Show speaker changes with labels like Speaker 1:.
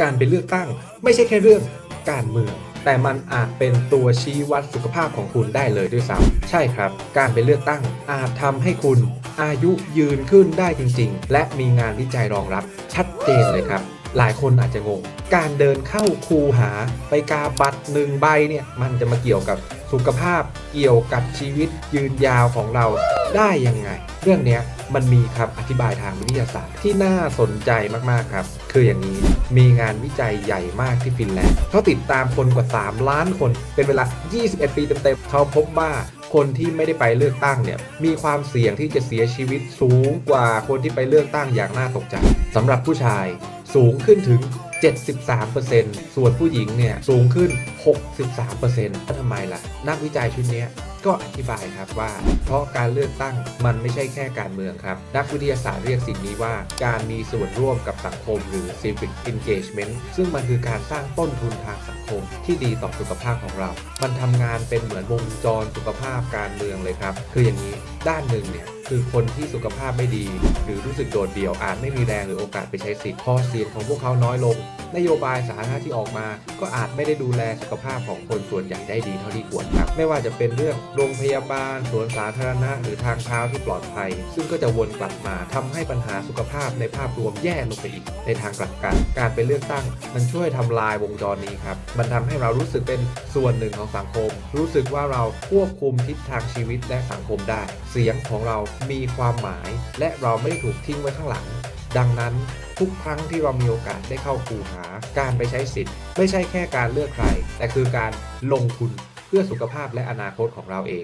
Speaker 1: การไปเลือกตั้งไม่ใช่แค่เรื่องการเมือง แต่มันอาจเป็นตัวชี้วัดสุขภาพของคุณได้เลยด้วยซ้ำใช่ครับ การไปเลือกตั้งอาจทำให้คุณอายุยืนขึ้นได้จริง ๆ และมีงานวิจัยรองรับ ชัดเจนเลยครับ หลายคนอาจจะงง การเดินเข้าคูหาไปกาบัตรหนึ่งใบเนี่ยมันจะมาเกี่ยวกับสุขภาพเกี่ยวกับชีวิตยืนยาวของเราได้ยังไง เรื่องเนี้ย มันมีคำอธิบายทางวิทยาศาสตร์ที่น่าสนใจมากๆครับ คืออย่างนี้มีงานวิจัยใหญ่มากที่ฟินแลนด์เขาติดตามคนกว่า 3 ล้านคน เป็นเวลา 21 ปีเต็มๆ เขาพบว่าคนที่ไม่ได้ไปเลือกตั้งเนี่ยมีความเสี่ยงที่จะเสียชีวิตสูงกว่าคนที่ไปเลือกตั้งอย่างน่าตกใจสำหรับผู้ชายสูงขึ้นถึง 73%ส่วนผู้หญิงเนี่ยสูงขึ้น 63%แล้วทำไมล่ะ นักวิจัยชุดนี้ ก็อธิบายครับว่า เพราะการเลือกตั้งมันไม่ใช่แค่การเมืองครับ นักวิทยาศาสตร์เรียกสิ่งนี้ว่าการมีส่วนร่วมกับสังคมหรือ civic engagement ซึ่งมันคือการสร้างต้นทุนทางสังคมที่ดีต่อสุขภาพของเรา มันทำงานเป็นเหมือนวงจรสุขภาพการเมืองเลยครับ คืออย่างนี้ด้านหนึ่งเนี่ย คือคนที่สุขภาพไม่ดี หรือรู้สึกโดดเดี่ยวอาจไม่มีแรงหรือโอกาสไปใช้สิทธิ์พอเสียงของพวกเขาน้อยลง นโยบายสาธารณะที่ออกมา ก็อาจไม่ได้ดูแลสุขภาพของคนส่วนใหญ่ได้ดีเท่าที่ควรครับไม่ว่าจะเป็นเรื่องโรงพยาบาลสวนสาธารณะหรือทางเท้าที่ปลอดภัย ซึ่งก็จะวนกลับมาทำให้ปัญหาสุขภาพในภาพรวมแย่ลงไปอีก ในทางกลับกันการไปเลือกตั้ง มันช่วยทำลายวงจรนี้ครับมันทำให้เรารู้สึกเป็นส่วนหนึ่งของสังคม รู้สึกว่าเราควบคุมทิศทางชีวิตและสังคมได้ เสียงของเรามีความหมายและเราไม่ได้ถูกทิ้งไว้ข้างหลัง ดังนั้นทุกครั้งที่เรามีโอกาสได้เข้าคูหา การไปใช้สิทธิ์ ไม่ใช่แค่การเลือกใคร แต่คือการลงทุนเพื่อสุขภาพและอนาคตของเราเอง